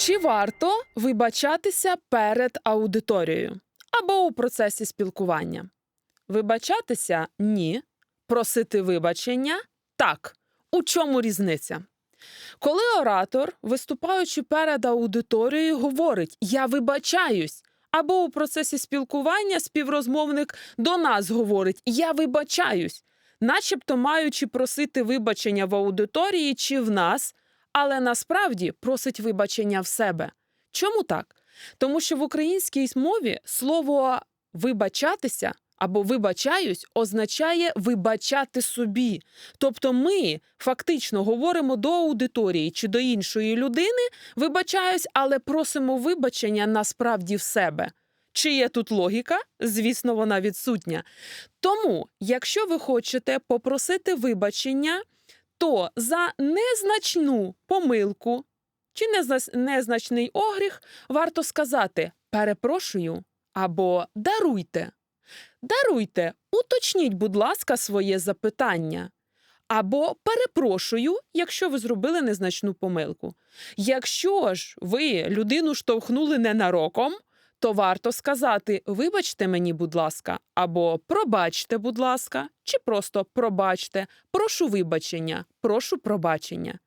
Чи варто вибачатися перед аудиторією або у процесі спілкування? Вибачатися ні. Просити вибачення так. У чому різниця? Коли оратор, виступаючи перед аудиторією, говорить Я вибачаюсь, або у процесі спілкування співрозмовник до нас говорить Я вибачаюсь, начебто маючи просити вибачення в аудиторії чи в нас, але насправді просить вибачення в себе. Чому так? Тому що в українській мові слово вибачатися або вибачаюсь означає вибачати собі. Тобто ми фактично говоримо до аудиторії чи до іншої людини, вибачаюсь, але просимо вибачення насправді в себе. Чи є тут логіка? Звісно, вона відсутня. Тому, якщо ви хочете попросити вибачення, то за незначну помилку чи незначний огріх варто сказати перепрошую або даруйте. Даруйте, уточніть, будь ласка, своє запитання. Або перепрошую, якщо ви зробили незначну помилку. Якщо ж ви людину штовхнули ненароком, то варто сказати вибачте мені, будь ласка, або пробачте, будь ласка, чи просто пробачте, прошу вибачення, прошу пробачення.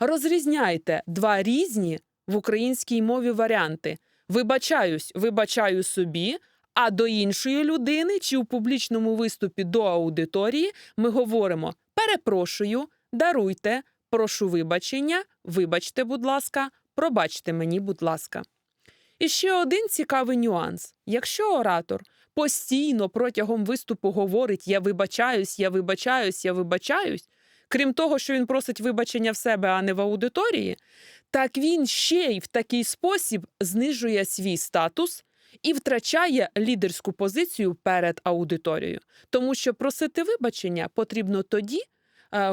Розрізняйте два різні в українській мові варіанти: вибачаюсь, вибачаю собі, а до іншої людини чи у публічному виступі до аудиторії ми говоримо перепрошую, даруйте, прошу вибачення, вибачте, будь ласка, пробачте мені, будь ласка. І ще один цікавий нюанс: якщо оратор постійно протягом виступу говорить Я вибачаюсь, я вибачаюсь, я вибачаюсь, крім того, що він просить вибачення в себе, а не в аудиторії, так він ще й в такий спосіб знижує свій статус і втрачає лідерську позицію перед аудиторією. Тому що просити вибачення потрібно тоді,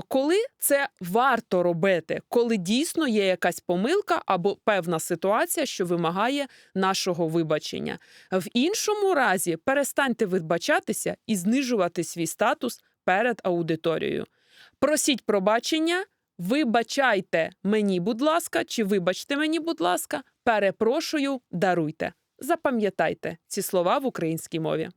коли це варто робити, коли дійсно є якась помилка або певна ситуація, що вимагає нашого вибачення. В іншому разі перестаньте вибачатися і знижувати свій статус перед аудиторією. Просіть пробачення, вибачайте мені, будь ласка, чи вибачте мені, будь ласка, перепрошую, даруйте. Запам'ятайте ці слова в українській мові.